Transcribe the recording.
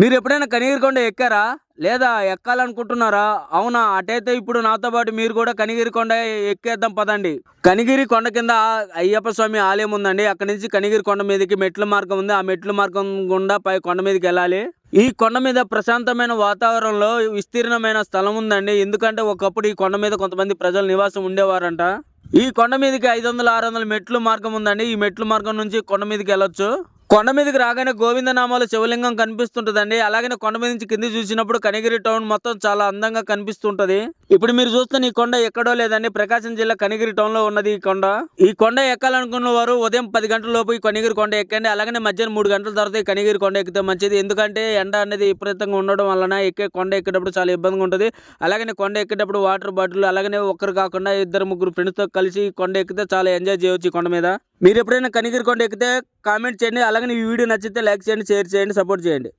మీరు ఎప్పుడైనా కనిగిరికొండ ఎక్కారా? లేదా ఎక్కాలనుకుంటున్నారా? అవునా అటైతే ఇప్పుడు నాతో పాటు మీరు కూడా కనిగిరి కొండ ఎక్కేద్దాం పదండి. కనిగిరి కొండ కింద అయ్యప్ప స్వామి ఆలయం ఉందండి. అక్కడి నుంచి కనిగిరి కొండ మీదకి మెట్ల మార్గం ఉంది. ఆ మెట్ల మార్గం గుండా పై కొండ మీదకి వెళ్ళాలి. ఈ కొండ మీద ప్రశాంతమైన వాతావరణంలో విస్తీర్ణమైన స్థలం ఉందండి. ఎందుకంటే ఒకప్పుడు ఈ కొండ మీద కొంతమంది ప్రజలు నివాసం ఉండేవారంట. ఈ కొండ మీదకి ఐదు వందల ఆరు వందల మెట్లు మార్గం ఉందండి. ఈ మెట్లు మార్గం నుంచి కొండ మీదకి వెళ్ళొచ్చు. కొండ మీదకి రాగానే గోవిందనామాలు శివలింగం కనిపిస్తుంటదండి. అలాగే కొండ మీద నుంచి కింది చూసినప్పుడు కనిగిరి టౌన్ మొత్తం చాలా అందంగా కనిపిస్తుంటది. ఇప్పుడు మీరు చూస్తున్న ఈ కొండ ఎక్కడో లేదండి. ప్రకాశం జిల్లా కనిగిరి టౌన్లో ఉన్నది ఈ కొండ. ఈ కొండ ఎక్కాలనుకున్న వారు ఉదయం పది గంటల లోపు ఈ కనిగిరి కొండ ఎక్కండి. అలాగే మధ్యాహ్నం మూడు గంటల తర్వాత ఈ కనిగిరి కొండ ఎక్కితే మంచిది. ఎందుకంటే ఎండ అనేది విపరీతంగా ఉండడం వలన ఎక్కే కొండ ఎక్కేటప్పుడు చాలా ఇబ్బందిగా ఉంటుంది. అలాగే కొండ ఎక్కేటప్పుడు వాటర్ బాటిల్ అలాగనే ఒక్కరు కాకుండా ఇద్దరు ముగ్గురు ఫ్రెండ్స్తో కలిసి కొండ ఎక్కితే చాలా ఎంజాయ్ చేయవచ్చు ఈ కొండ మీద. మీరు ఎప్పుడైనా కనిగిరి కొండ ఎక్కితే కామెంట్ చేయండి. అలాగే ఈ వీడియో నచ్చితే లైక్ చేయండి షేర్ చేయండి సపోర్ట్ చేయండి.